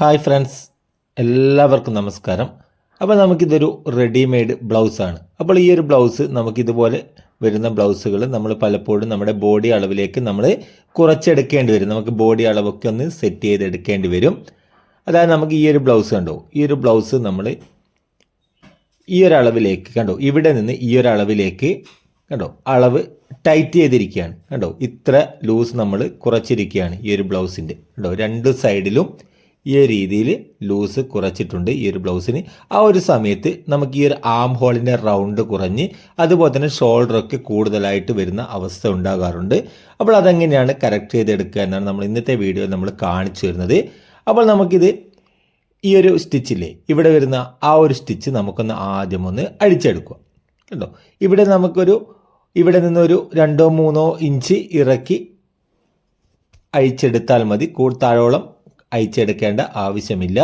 Hi friends. എല്ലാവർക്കും നമസ്കാരം. അപ്പോൾ നമുക്കിതൊരു റെഡിമെയ്ഡ് ബ്ലൗസാണ്. അപ്പോൾ ഈ ഒരു ബ്ലൗസ് നമുക്കിതുപോലെ വരുന്ന ബ്ലൗസുകൾ നമ്മൾ പലപ്പോഴും നമ്മുടെ ബോഡി അളവിലേക്ക് നമ്മൾ കുറച്ചെടുക്കേണ്ടി വരും. നമുക്ക് ബോഡി അളവൊക്കെ ഒന്ന് സെറ്റ് ചെയ്തെടുക്കേണ്ടി വരും. അതായത് നമുക്ക് ഈ ഒരു ബ്ലൗസ് കണ്ടോ? ഈ ഒരു ബ്ലൗസ് നമ്മൾ ഈ ഒരു അളവിലേക്ക് കണ്ടോ? ഇവിടെ നിന്ന് ഈ ഒരു അളവിലേക്ക് കണ്ടോ? അളവ് ടൈറ്റ് ചെയ്തിരിക്കുകയാണ്. കണ്ടോ? ഇത്ര ലൂസ് നമ്മൾ കുറച്ചിരിക്കുകയാണ് ഈ ഒരു ബ്ലൗസിന്റെ കണ്ടോ? രണ്ട് സൈഡിലും ഈ ഒരു രീതിയിൽ ലൂസ് കുറച്ചിട്ടുണ്ട് ഈ ഒരു ബ്ലൗസിന്. ആ ഒരു സമയത്ത് നമുക്ക് ഈ ഒരു ആം ഹോളിന്റെ റൗണ്ട് കുറഞ്ഞ് അതുപോലെ തന്നെ ഷോൾഡറൊക്കെ കൂടുതലായിട്ട് വരുന്ന അവസ്ഥ ഉണ്ടാകാറുണ്ട്. അപ്പോൾ അതെങ്ങനെയാണ് കറക്റ്റ് ചെയ്തെടുക്കുക എന്നാണ് നമ്മൾ ഇന്നത്തെ വീഡിയോ നമ്മൾ കാണിച്ചു തരുന്നത്. അപ്പോൾ നമുക്കിത് ഈ ഒരു സ്റ്റിച്ചില്ലേ ഇവിടെ വരുന്ന ആ ഒരു സ്റ്റിച്ച് നമുക്കൊന്ന് ആദ്യം ഒന്ന് അഴിച്ചെടുക്കുക കേട്ടോ ഇവിടെ നമുക്കൊരു ഇവിടെ നിന്നൊരു രണ്ടോ മൂന്നോ ഇഞ്ച് ഇറക്കി അഴിച്ചെടുത്താൽ മതി. കൂടുതൽ താഴോളം അയച്ചെടുക്കേണ്ട ആവശ്യമില്ല.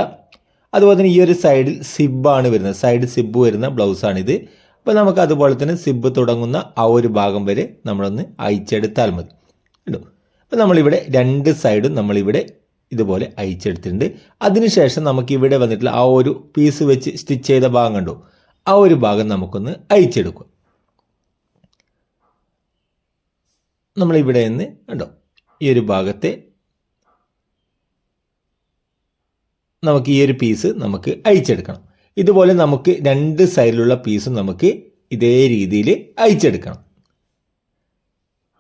അതുപോലെ തന്നെ ഈ ഒരു സൈഡിൽ സിബാണ് വരുന്നത്. സൈഡ് സിബ് വരുന്ന ബ്ലൗസാണിത് അപ്പോൾ നമുക്ക് അതുപോലെ തന്നെ സിബ് തുടങ്ങുന്ന ആ ഒരു ഭാഗം വരെ നമ്മളൊന്ന് അയച്ചെടുത്താൽ മതി. കേട്ടോ അപ്പോൾ നമ്മളിവിടെ രണ്ട് സൈഡും നമ്മളിവിടെ ഇതുപോലെ അയച്ചെടുത്തിട്ടുണ്ട്. അതിനുശേഷം നമുക്ക് ഇവിടെ വന്നിട്ടുള്ള ആ ഒരു പീസ് വെച്ച് സ്റ്റിച്ച് ചെയ്ത ഭാഗം കണ്ടു? ആ ഒരു ഭാഗം നമുക്കൊന്ന് അയച്ചെടുക്കുക നമ്മളിവിടെ നിന്ന് കണ്ടോ? ഈ ഒരു ഭാഗത്തെ നമുക്ക് ഈ ഒരു പീസ് നമുക്ക് അയച്ചെടുക്കണം ഇതുപോലെ നമുക്ക് രണ്ട് സൈഡിലുള്ള പീസും നമുക്ക് ഇതേ രീതിയിൽ അയച്ചെടുക്കണം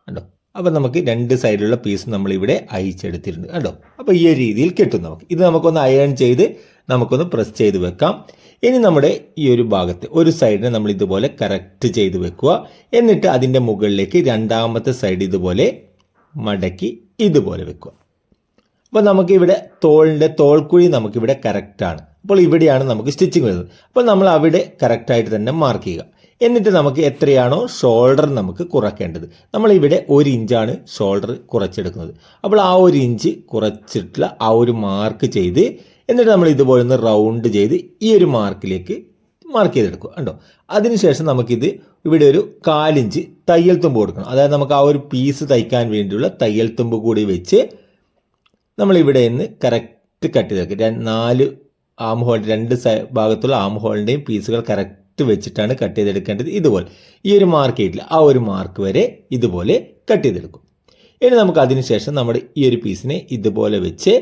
കണ്ടോ? അപ്പോൾ നമുക്ക് രണ്ട് സൈഡിലുള്ള പീസ് നമ്മളിവിടെ അഴിച്ചെടുത്തിരുന്നു കണ്ടോ? അപ്പോൾ ഈ രീതിയിൽ കിട്ടും നമുക്ക്. ഇത് നമുക്കൊന്ന് അയൺ ചെയ്ത് നമുക്കൊന്ന് പ്രസ് ചെയ്ത് വെക്കാം. ഇനി നമ്മുടെ ഈ ഒരു ഭാഗത്ത് ഒരു സൈഡിനെ നമ്മൾ ഇതുപോലെ കറക്റ്റ് ചെയ്ത് വെക്കുക. എന്നിട്ട് അതിന്റെ മുകളിലേക്ക് രണ്ടാമത്തെ സൈഡ് ഇതുപോലെ മടക്കി ഇതുപോലെ വെക്കുക. അപ്പോൾ നമുക്കിവിടെ തോളിന്റെ തോൾക്കുഴി നമുക്കിവിടെ കറക്റ്റാണ് അപ്പോൾ ഇവിടെയാണ് നമുക്ക് സ്റ്റിച്ചിങ് വരുന്നത്. അപ്പോൾ നമ്മൾ അവിടെ കറക്റ്റായിട്ട് തന്നെ മാർക്ക് ചെയ്യുക. എന്നിട്ട് നമുക്ക് എത്രയാണോ ഷോൾഡർ നമുക്ക് കുറയ്ക്കേണ്ടത്. നമ്മൾ ഇവിടെ ഒരു ഇഞ്ചാണ് ഷോൾഡർ കുറച്ചെടുക്കുന്നത്. അപ്പോൾ ആ ഒരു ഇഞ്ച് കുറച്ചിട്ടുള്ള ആ ഒരു മാർക്ക് ചെയ്ത് എന്നിട്ട് നമ്മൾ ഇതുപോലെ ഒന്ന് റൗണ്ട് ചെയ്ത് ഈ ഒരു മാർക്കിലേക്ക് മാർക്ക് ചെയ്തെടുക്കുക. കണ്ടോ? അതിനുശേഷം നമുക്കിത് ഇവിടെ ഒരു കാലിഞ്ച് തയ്യൽ തുമ്പ് കൊടുക്കണം. അതായത് നമുക്ക് ആ ഒരു പീസ് തയ്ക്കാൻ വേണ്ടിയുള്ള തയ്യൽ തുമ്പ് കൂടി വെച്ച് നമ്മളിവിടെ നിന്ന് കറക്റ്റ് കട്ട് ചെയ്ത് നാല് ആം ഹോൾ രണ്ട് ഭാഗത്തുള്ള ആം ഹോളിന്റെയും പീസുകൾ കറക്റ്റ് വെച്ചിട്ടാണ് കട്ട് ചെയ്തെടുക്കേണ്ടത് ഇതുപോലെ. ഈ ഒരു മാർക്ക് ചെയ്തിട്ടില്ല ആ ഒരു മാർക്ക് വരെ ഇതുപോലെ കട്ട് ചെയ്തെടുക്കും. ഇനി നമുക്ക് അതിനുശേഷം നമ്മുടെ ഈ ഒരു പീസിനെ ഇതുപോലെ വെച്ച്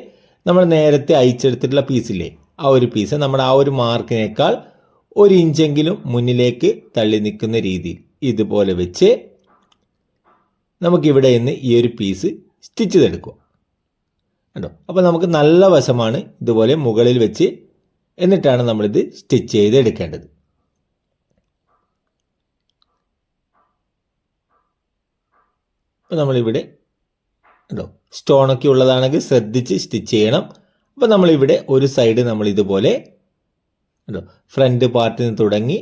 നമ്മൾ നേരത്തെ അയച്ചെടുത്തിട്ടുള്ള പീസില്ലേ ആ ഒരു പീസ് നമ്മുടെ ആ ഒരു മാർക്കിനേക്കാൾ ഒരു ഇഞ്ചെങ്കിലും മുന്നിലേക്ക് തള്ളി നിൽക്കുന്ന രീതിയിൽ ഇതുപോലെ വെച്ച് നമുക്കിവിടെ നിന്ന് ഈ ഒരു പീസ് സ്റ്റിച്ച് ചെയ്തെടുക്കുക കണ്ടോ? അപ്പോൾ നമുക്ക് നല്ല വശമാണ് ഇതുപോലെ മുകളിൽ വെച്ച് എന്നിട്ടാണ് നമ്മളിത് സ്റ്റിച്ച് ചെയ്ത് എടുക്കേണ്ടത്. അപ്പോൾ നമ്മളിവിടെ കണ്ടോ? സ്റ്റോണൊക്കെ ഉള്ളതാണെങ്കിൽ ശ്രദ്ധിച്ച് സ്റ്റിച്ച് ചെയ്യണം. അപ്പോൾ നമ്മളിവിടെ ഒരു സൈഡ് നമ്മൾ ഇതുപോലെ കണ്ടോ? ഫ്രണ്ട് പാർട്ടിൽ നിന്ന് തുടങ്ങി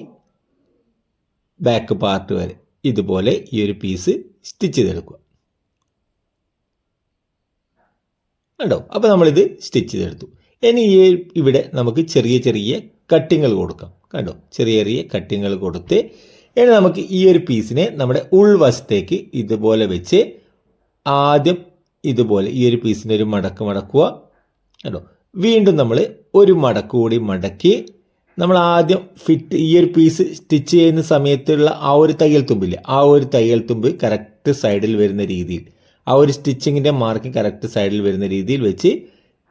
ബാക്ക് പാർട്ട് വരെ ഇതുപോലെ ഈ ഒരു പീസ് സ്റ്റിച്ച് ചെയ്തെടുക്കുക. കണ്ടോ അപ്പോൾ നമ്മളിത് സ്റ്റിച്ച് ചെയ്തെടുത്തു. ഇനി ഈ ഇവിടെ നമുക്ക് ചെറിയ ചെറിയ കട്ടിങ്ങൾ കൊടുക്കാം. കണ്ടോ? ചെറിയ ചെറിയ കട്ടിങ്ങൾ കൊടുത്ത് ഇനി നമുക്ക് ഈ ഒരു പീസിനെ നമ്മുടെ ഉൾവശത്തേക്ക് ഇതുപോലെ വെച്ച് ആദ്യം ഇതുപോലെ ഈ ഒരു പീസിനെ ഒരു മടക്ക് മടക്കുക. കണ്ടോ? വീണ്ടും നമ്മൾ ഒരു മടക്ക് കൂടി മടക്കി നമ്മൾ ആദ്യം ഫിറ്റ് ഈ ഒരു പീസ് സ്റ്റിച്ച് ചെയ്യുന്ന സമയത്തുള്ള ആ ഒരു തയ്യൽ തുമ്പില്ലേ? ആ ഒരു തയ്യൽ തുമ്പ് കറക്റ്റ് സൈഡിൽ വരുന്ന രീതിയിൽ ആ ഒരു സ്റ്റിച്ചിങ്ങിന്റെ മാർക്ക് കറക്റ്റ് സൈഡിൽ വരുന്ന രീതിയിൽ വെച്ച്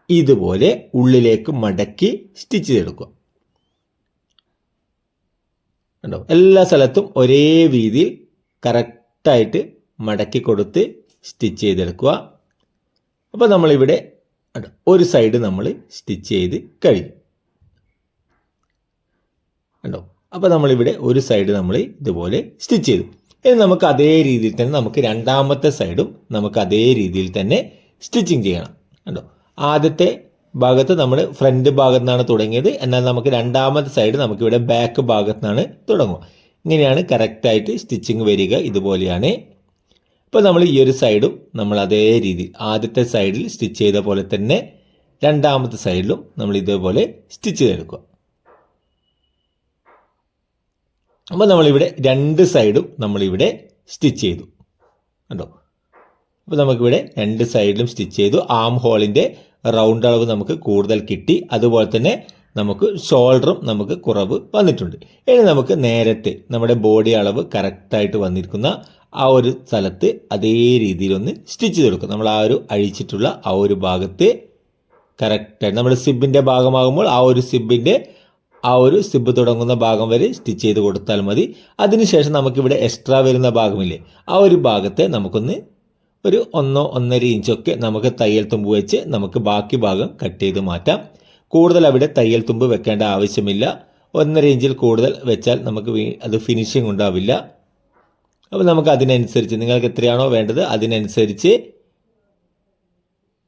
ഇതുപോലെ ഉള്ളിലേക്ക് മടക്കി സ്റ്റിച്ച് ചെയ്തെടുക്കുക. കണ്ടോ? എല്ലാ സ്ഥലത്തും ഒരേ രീതിയിൽ കറക്റ്റായിട്ട് മടക്കി കൊടുത്ത് സ്റ്റിച്ച് ചെയ്തെടുക്കുക. അപ്പോൾ നമ്മളിവിടെ ഒരു സൈഡ് നമ്മൾ സ്റ്റിച്ച് ചെയ്ത് കഴിഞ്ഞു. ഉണ്ടോ അപ്പോൾ നമ്മളിവിടെ ഒരു സൈഡ് നമ്മൾ ഇതുപോലെ സ്റ്റിച്ച് ചെയ്തു. ഇനി നമുക്ക് അതേ രീതിയിൽ തന്നെ നമുക്ക് രണ്ടാമത്തെ സൈഡും നമുക്ക് അതേ രീതിയിൽ തന്നെ സ്റ്റിച്ചിങ് ചെയ്യണം. കണ്ടോ? ആദ്യത്തെ ഭാഗത്ത് നമ്മൾ ഫ്രണ്ട് ഭാഗത്തു നിന്നാണ് തുടങ്ങിയത്. എന്നാൽ നമുക്ക് രണ്ടാമത്തെ സൈഡ് നമുക്കിവിടെ ബാക്ക് ഭാഗത്തു നിന്നാണ് തുടങ്ങുക. ഇങ്ങനെയാണ് കറക്റ്റായിട്ട് സ്റ്റിച്ചിങ് വരിക ഇതുപോലെയാണ്. ഇപ്പോൾ നമ്മൾ ഈ ഒരു സൈഡും നമ്മൾ അതേ രീതിയിൽ ആദ്യത്തെ സൈഡിൽ സ്റ്റിച്ച് ചെയ്ത പോലെ തന്നെ രണ്ടാമത്തെ സൈഡിലും നമ്മൾ ഇതേപോലെ സ്റ്റിച്ച് ചെയ്തെടുക്കുക. അപ്പോൾ നമ്മളിവിടെ രണ്ട് സൈഡും നമ്മളിവിടെ സ്റ്റിച്ച് ചെയ്തു. കണ്ടോ? അപ്പോൾ നമുക്കിവിടെ രണ്ട് സൈഡിലും സ്റ്റിച്ച് ചെയ്തു. ആം ഹോളിന്റെ റൗണ്ട് അളവ് നമുക്ക് കൂടുതൽ കിട്ടി. അതുപോലെ തന്നെ നമുക്ക് ഷോൾഡറും നമുക്ക് കുറവ് വന്നിട്ടുണ്ട്. ഇനി നമുക്ക് നേരത്തെ നമ്മുടെ ബോഡി അളവ് കറക്റ്റായിട്ട് വന്നിരിക്കുന്ന ആ ഒരു സ്ഥലത്ത് അതേ രീതിയിലൊന്ന് സ്റ്റിച്ച് ചെയ്ത് കൊടുക്കും നമ്മൾ ആ ഒരു അഴിച്ചിട്ടുള്ള ആ ഒരു ഭാഗത്ത് കറക്റ്റായിട്ട് നമ്മുടെ സിബിന്റെ ഭാഗമാകുമ്പോൾ ആ ഒരു സിബിന്റെ ആ ഒരു സിബ് തുടങ്ങുന്ന ഭാഗം വരെ സ്റ്റിച്ച് ചെയ്ത് കൊടുത്താൽ മതി. അതിനുശേഷം നമുക്കിവിടെ എക്സ്ട്രാ വരുന്ന ഭാഗമില്ലേ ആ ഒരു ഭാഗത്തെ നമുക്കൊന്ന് ഒരു ഒന്നോ ഒന്നര ഇഞ്ചൊക്കെ നമുക്ക് തയ്യൽ തുമ്പ് വെച്ച് നമുക്ക് ബാക്കി ഭാഗം കട്ട് ചെയ്ത് മാറ്റാം. കൂടുതൽ അവിടെ തയ്യൽ തുമ്പ് വെക്കേണ്ട ആവശ്യമില്ല. ഒന്നര ഇഞ്ചിൽ കൂടുതൽ വെച്ചാൽ നമുക്ക് അത് ഫിനിഷിംഗ് ഉണ്ടാവില്ല. അപ്പോൾ നമുക്ക് അതിനനുസരിച്ച് നിങ്ങൾക്ക് എത്രയാണോ വേണ്ടത് അതിനനുസരിച്ച്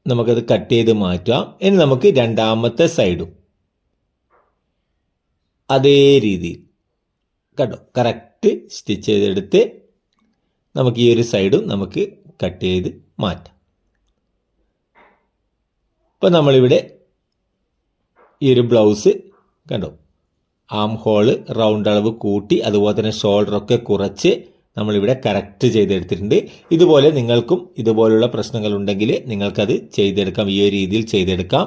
നമുക്കത് കട്ട് ചെയ്ത് മാറ്റാം. ഇനി നമുക്ക് രണ്ടാമത്തെ സൈഡും അതേ രീതിയിൽ കേട്ടോ കറക്റ്റ് സ്റ്റിച്ച് ചെയ്തെടുത്ത് നമുക്ക് ഈ ഒരു സൈഡും നമുക്ക് കട്ട് ചെയ്ത് മാറ്റാം. ഇപ്പം നമ്മളിവിടെ ഈ ഒരു ബ്ലൗസ് കണ്ടോ? ആം ഹോൾ റൗണ്ട് അളവ് കൂട്ടി അതുപോലെ തന്നെ ഷോൾഡറൊക്കെ കുറച്ച് നമ്മളിവിടെ കറക്റ്റ് ചെയ്തെടുത്തിട്ടുണ്ട്. ഇതുപോലെ നിങ്ങൾക്കും ഇതുപോലുള്ള പ്രശ്നങ്ങളുണ്ടെങ്കിൽ നിങ്ങൾക്കത് ചെയ്തെടുക്കാം. ഈ ഒരു രീതിയിൽ ചെയ്തെടുക്കാം.